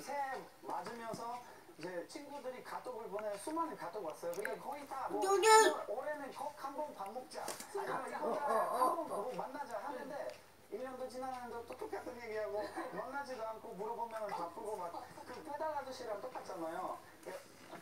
새해 맞으면서 이제 친구들이 카톡을 보내 수많은 카톡 왔어요. 근데 거의 다뭐? 올해는 꼭 한번 밥 먹자. 아니면 이번 달에 한번 뭐 만나자 하는데 1년도 지나는데 또 똑같은 얘기하고 만나지도 않고 물어보면 바쁘고 막그 배달 아저씨랑 똑같잖아요.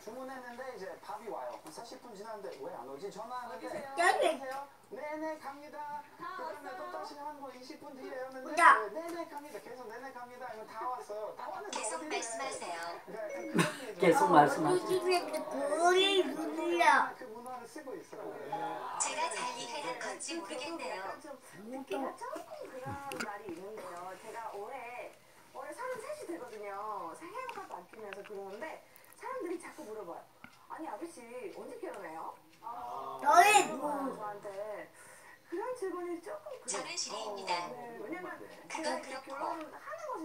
주문했는데 이제 밥이 와요. 40분 지났는데 왜 안 오지? 전화하는데 여기. 안녕하세요. 네네 갑니다. 그다음에 또 다시 한거 20분 뒤에 보자. 네, 네네 갑니다. 계속 네네 갑니다. 이러면 다 왔어요. 다 왔는데 계속? 말씀하세요. 그런 얘기죠. 계속 말씀하세요. 우리 집에 고리 눌려. 그 문화를 쓰고 있어요. 제가 잘 이해한 건지 모르겠네요. 좀 듣기가 조금 그런 말이 있는데요. 제가 올해 올해 33이 되거든요. 새해가 바뀌면서 그러는데 사람들이 자꾸 물어봐요. 아니 아저씨 언제 결혼해요? 너의 어, 뭐 저한테 그런 질문이 조금 그래요. 저는 실례입니다. 네, 왜냐면 그건 제가 이렇게 그렇고,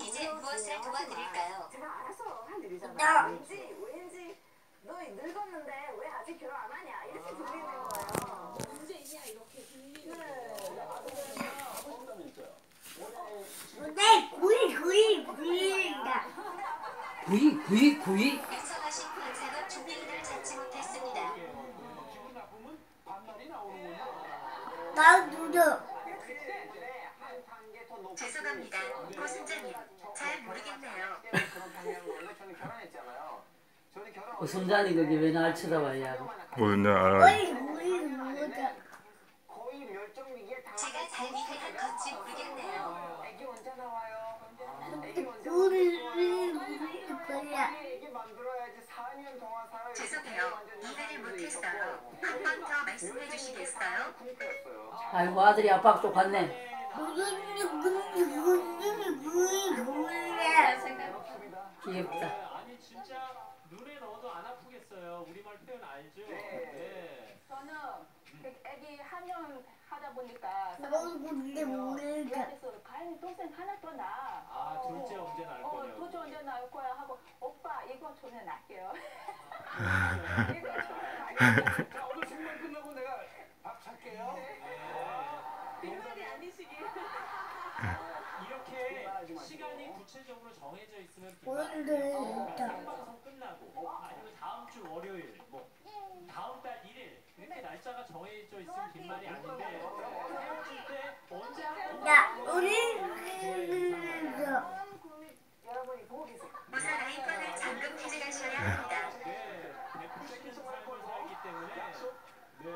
이제 무엇을 도와드릴까요? 제가 알아서 할 나. 일이잖아요. 왠지 왠지 너 늙었는데 왜 아직 결혼 안 하냐 이렇게 들리는 거예요. 문제냐 이렇게 들리는 내 구이 구이 구이다. 구이 구이 구이 더 높은 죄송합니다. 고순자님, 잘 모르겠네요. 결혼 그 그게 왜 날 쳐다봐야 뭐냐 알아. 구이 구이 구이다. 거의 멸종 위기에 제가 잘 이해한 건지 모르겠네요. 애기 언제 나와요? 애기 언제 구이 나와요? 구이 구이 구이야. 애기 만들어야지 4년 동안 살아요. 죄송해요. 이해를 못했어요. 한 번 더 말씀해 주시겠어요? 아이고 아들이 아빠 쪽 갔네 구이야. 귀엽다 아니 진짜 눈에 넣어도 안 아프겠어요. 우리말 표현 알죠? 네. 애기 한년 하다 보니까 먹는데 모르니까. 그래서 과연 동생 하나 더 나. 아 둘째 언제 낳을 어, 거냐고. 도저 언제 나올 거야 하고 오빠 이거 저는 낳게요. 이거 저는 낳게요. 자, 오늘 중간 끝나고 내가 밥 살게요. 빈말이 아니시길. 이렇게 시간이 구체적으로 정해져 있으면 있다. 생방송 끝나고 아니면 다음 주 월요일 뭐 다음 달 1일 이렇게 날짜가 정해져 있으면 빈말이 아닌데 헤어질 때 언제 야 우리 그거 여러분이 보고 계세요. 우선 아이폰을 잠금 해제하셔야 합니다. 네, 베풀 수 삶을 살기 때문에 네.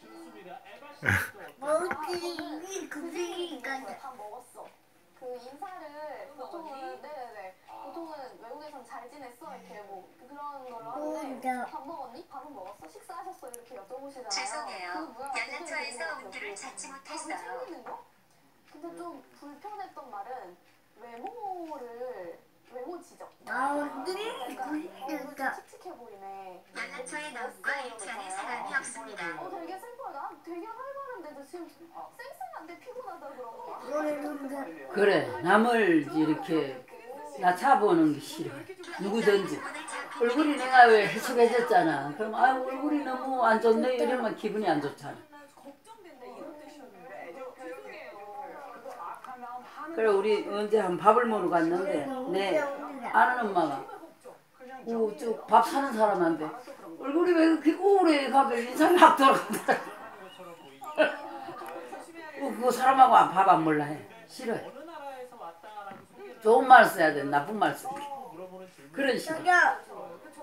좋습니다. 에바 씨도 먹기 그기가 밥 먹었어. 그 인사를 보통은 네네네 보통은 외국에선 잘 지냈어 이렇게 뭐 그런 걸로 하는데 뭔가 밥 먹었니? 밥은 먹었어? 식사하셨어? 이렇게 여쭤보시잖아요. 죄송해요. 그 연락처에서 있는 찾지. 못했어요. 밥을 챙기는 거? 근데 좀 불편했던 말은 외모를 외모 지적. 약간 그기가 어, 칙칙해 보이네. 연락처에 거 일치하는 사람이 없습니다. 어 되게 슬퍼다. 되게 활발한데도 지금 쌩쌩한데 피곤하다 그런 거. 노래 부른다. 그래 남을 이렇게 나 차보는 게 싫어 누구든지 얼굴이 내가 왜 해석해졌잖아. 그럼 아 얼굴이 너무 안 좋네. 이러면 기분이 안 좋잖아. 그래 우리 언제 한 밥을 먹으러 갔는데. 내 아는 엄마가. 우쭉밥 사는 사람한테 얼굴이 왜 그렇게 우울해. 가면 인상이 확 돌아간다. 그 사람하고 밥안 먹라 해. 싫어해. 좋은 말 써야 돼. 나쁜 말 써. 하고 물어보는 질문. 그런 식으로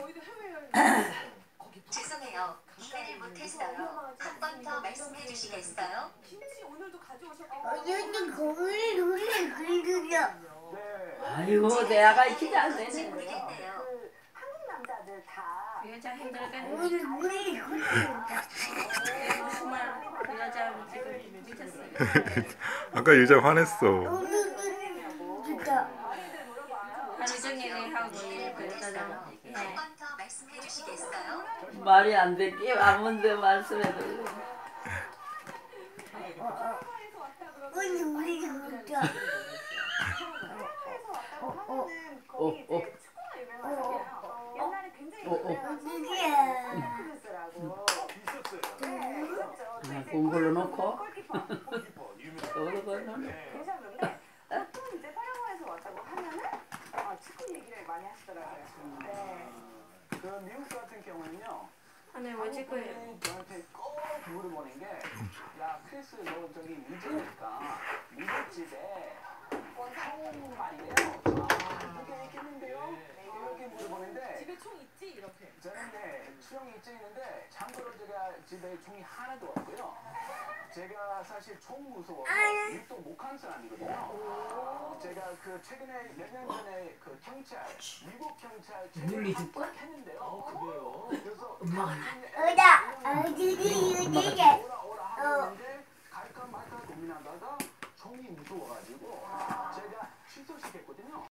저기야 저희도 해외여행 죄송해요. 이해를 못했어요. 한 번 더 말씀해 주시겠어요? 김치 오늘도 가져오셨고 어제는 거기 노래 그리려. 아이고 내 아가 키지 안 뭔지 되네 모르겠네요. 그 한국 남자들 다 여자 힘들게 오늘 노래 그리려. 정말 그 여자 지금 미쳤어요. 아까 여자 화냈어. 오늘은 진짜 많이들 물어봐요. 하루 종일 하고 이해를 그 여자랑 못했어요. 예. 한번 더 말씀해 주시겠어요? 말이 안 되게 아무데 우리. 네, 아, 이제 공부를 놓고 파라과에서 왔다고 하면은 하시더라고요. 네. 그 미국 같은 경우는요. 아니 왜 찍어요? 저한테 꼭 물어보는 게, 야 크리스 너 저기 미국이니까 미국 집에 한국말이에요. 그게 있겠는데요? 이렇게 물어보는데 집에 총 있지 이렇게. 저는 네, 수영이 있지 있는데 참고로 제가 집에 총이 하나도 없고요. 제가 사실 총 무서워서 일도 못한 사람이거든요. 제가 그 최근에 몇 년 전에 그 경찰, 미국 경찰 물리 줄까? 합격했는데요. 그래요? 그래서 엄마가 어다 어디지 어디지 오라 오라 하는데 갈까 말까 고민하다가 총이 무서워가지고 제가 취소시켰거든요.